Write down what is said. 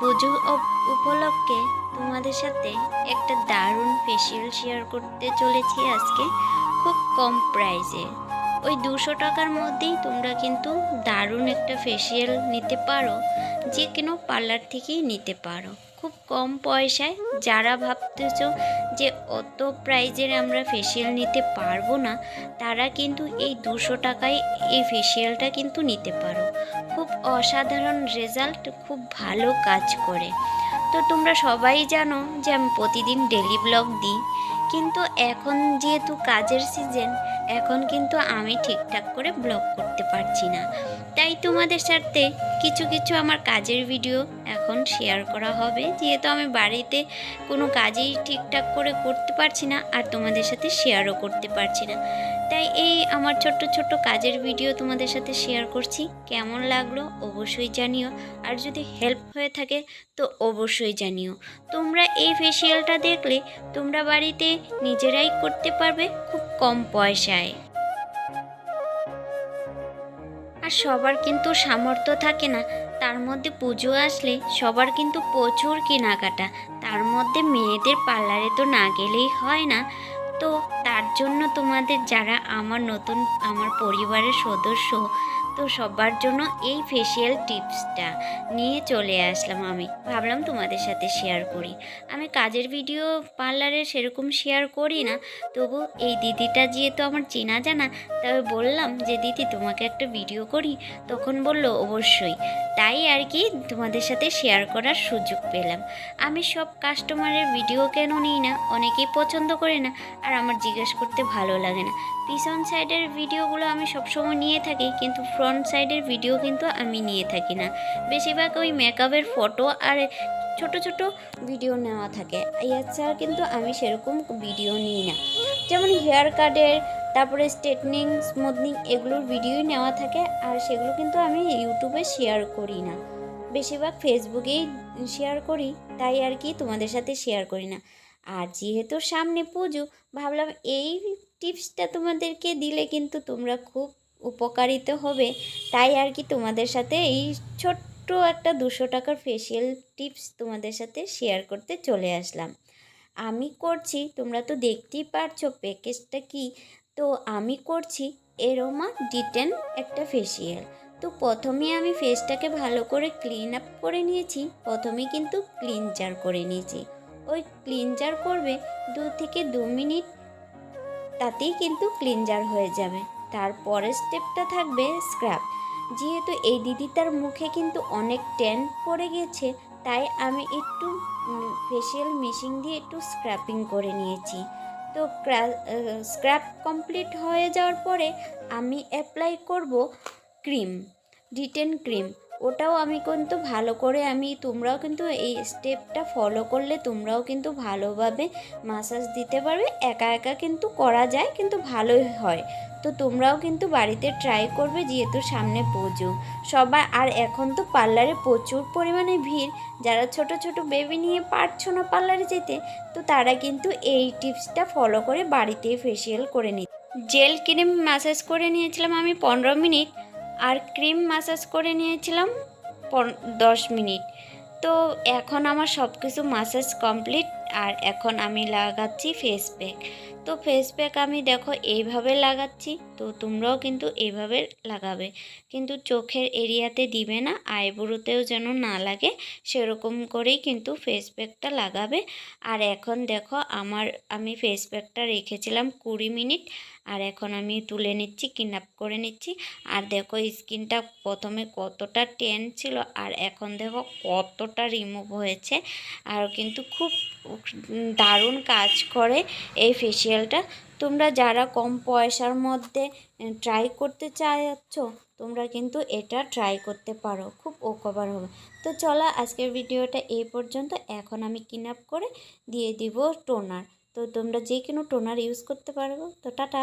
পুজো উপলক্ষে তোমাদের সাথে একটা দারুণ ফেসিয়াল শেয়ার করতে চলেছি আজকে, খুব কম প্রাইসে ওই দুশো টাকার মধ্যেই তোমরা কিন্তু দারুণ একটা ফেসিয়াল নিতে পারো, যে কোনো পার্লার থেকেই নিতে পারো। খুব কম পয়সায়। যারা ভাবতেছ যে অত প্রাইজের আমরা ফেসিয়াল নিতে পারব না, তারা কিন্তু এই দুশো টাকায় এই ফেসিয়ালটা কিন্তু নিতে পারো। খুব অসাধারণ রেজাল্ট খুব ভালো কাজ করে। তো তোমরা সবাই জানো যে আমি প্রতিদিন ডেলি ব্লগ দিই, কিন্তু এখন যেহেতু কাজের সিজন এখন কিন্তু আমি ঠিকঠাক করে ব্লগ করতে পারছি না। তাই তোমাদের সাথে কিছু কিছু আমার কাজের ভিডিও এখন শেয়ার করা হবে। যেহেতু আমি বাড়িতে কোনো কাজেই ঠিকঠাক করে করতে পারছি না আর তোমাদের সাথে শেয়ারও করতে পারছি না। তাই এই আমার ছোট্ট ছোট্ট কাজের ভিডিও তোমাদের সাথে শেয়ার করছি। কেমন লাগল অবশ্যই জানিও। আর যদি হেল্প হয়ে থাকে তো অবশ্যই জানিও। তোমরা এই ফেসিয়ালটা দেখলে তোমরা বাড়িতে নিজেরাই করতে পারবে খুব কম পয়সায়। আর সবার কিন্তু সামর্থ্য থাকে না। তার মধ্যে পুজো আসলে সবার কিন্তু প্রচুর কেনাকাটা। তার মধ্যে মেয়েদের পার্লারে তো না গেলেই হয় না। তো তার জন্য তোমাদের যারা আমার নতুন, আমার পরিবারের সদস্য, তো সবার জন্য এই ফেসিয়াল টিপসটা নিয়ে চলে আসলাম আমি। ভাবলাম তোমাদের সাথে শেয়ার করি। আমি কাজের ভিডিও পার্লারে সেরকম শেয়ার করি না, তবু এই দিদিটা যেহেতু আমার চেনা জানা তবে বললাম যে, দিদি, তোমাকে একটা ভিডিও করি। তখন বলল, অবশ্যই। তাই আর কি তোমাদের সাথে শেয়ার করার সুযোগ পেলাম। আমি সব কাস্টমারের ভিডিও কেন নিই না? অনেকেই পছন্দ করে না, আর আমার জিজ্ঞেস করতে ভালো লাগে না। পিছন সাইডের ভিডিওগুলো আমি সবসময় নিয়ে থাকি, কিন্তু ফ্রন্ট সাইডের ভিডিও কিন্তু আমি নিয়ে থাকি না। বেশিরভাগ ওই মেকআপের ফটো আর ছোট ছোট ভিডিও নেওয়া থাকে। এছাড়া কিন্তু আমি সেরকম ভিডিও নিই না। যেমন হেয়ার কাটের তারপরে স্ট্রেটনিং স্মুথনিং এগুলোর ভিডিওই নেওয়া থাকে, আর সেগুলো কিন্তু আমি ইউটিউবে শেয়ার করি না। বেশিরভাগ ফেসবুকেই শেয়ার করি, তাই আর কি তোমাদের সাথে শেয়ার করি না। আর যেহেতু সামনে পুজো, ভাবলাম এই টিপসটা তোমাদেরকে দিলে কিন্তু তোমরা খুব উপকারিত হবে। তাই আর কি তোমাদের সাথে এই ছোট্ট একটা দুশো টাকার ফেসিয়াল টিপস তোমাদের সাথে শেয়ার করতে চলে আসলাম। আমি করছি, তোমরা তো দেখতেই পারছ প্যাকেজটা কি? তো আমি করছি এরোমা ডিটেন একটা ফেসিয়াল তো প্রথমে আমি ফেসটাকে ভালো করে ক্লিন আপ করে নিয়েছি, প্রথমে কিন্তু ক্লিনজার করে নিয়েছি। ওই ক্লিনজার করবে দু থেকে দু মিনিট। তাতেই কিন্তু ক্লিনজার হয়ে যাবে। তারপরের স্টেপটা থাকবে স্ক্রাব যেহেতু এই দিদিটার মুখে কিন্তু অনেক ট্যান পড়ে গেছে, তাই আমি একটু ফেসিয়াল মেশিন দিয়ে একটু স্ক্র্যাপিং করে নিয়েছি। তো স্ক্র্যাপ কমপ্লিট হয়ে যাওয়ার পরে আমি অ্যাপ্লাই করব ক্রিম ডিটেন ক্রিম ওটাও আমি কিন্তু ভালো করে আমি, তোমরাও কিন্তু এই স্টেপটা ফলো করলে তোমরাও কিন্তু ভালোভাবে মাসাজ দিতে পারবে। একা একা কিন্তু করা যায়, কিন্তু ভালোই হয়। তো তোমরাও কিন্তু বাড়িতে ট্রাই করবে যেহেতু সামনে পুজো। সবার, আর এখন তো পার্লারে প্রচুর পরিমাণে ভিড়। যারা ছোট ছোট বেবি নিয়ে পারছ না পার্লারে যেতে, তো তারা কিন্তু এই টিপসটা ফলো করে বাড়িতেই ফেসিয়াল করে নিতে। জেল ক্রিম ম্যাসাজ করে নিয়েছিলাম আমি পনেরো মিনিট। আর ক্রিম মাসাজ করে নিয়েছিলাম দশ মিনিট। তো এখন আমার সব কিছু মাসাজ কমপ্লিট আর এখন আমি লাগাচ্ছি ফেস প্যাক তো ফেস প্যাক আমি দেখো এইভাবে লাগাচ্ছি, তো তোমরাও কিন্তু এইভাবে লাগাবে। কিন্তু চোখের এরিয়াতে দিবে না, আইব্রোতেও যেন না লাগে, সেরকম করেই কিন্তু ফেস প্যাকটা লাগাবে। আর এখন দেখো আমার, আমি ফেস প্যাকটা রেখেছিলাম কুড়ি মিনিট আর এখন আমি তুলে নিচ্ছি কিন আপ করে নিচ্ছি। আর দেখো স্কিনটা প্রথমে কতটা টেন ছিল আর এখন দেখো কতটা রিমুভ হয়েছে। আর কিন্তু খুব দারুণ কাজ করে এই ফেসিয়ালটা তোমরা যারা কম পয়সার মধ্যে ট্রাই করতে চাচ্ছ, তোমরা কিন্তু এটা ট্রাই করতে পারো। খুব উপকার হবে। তো চলো আজকের ভিডিওটা এই পর্যন্ত। এখন আমি কিন আপ করে দিয়ে দিব টোনার তো তোমরা যে কোনো টোনার ইউজ করতে পারব তো টাটা!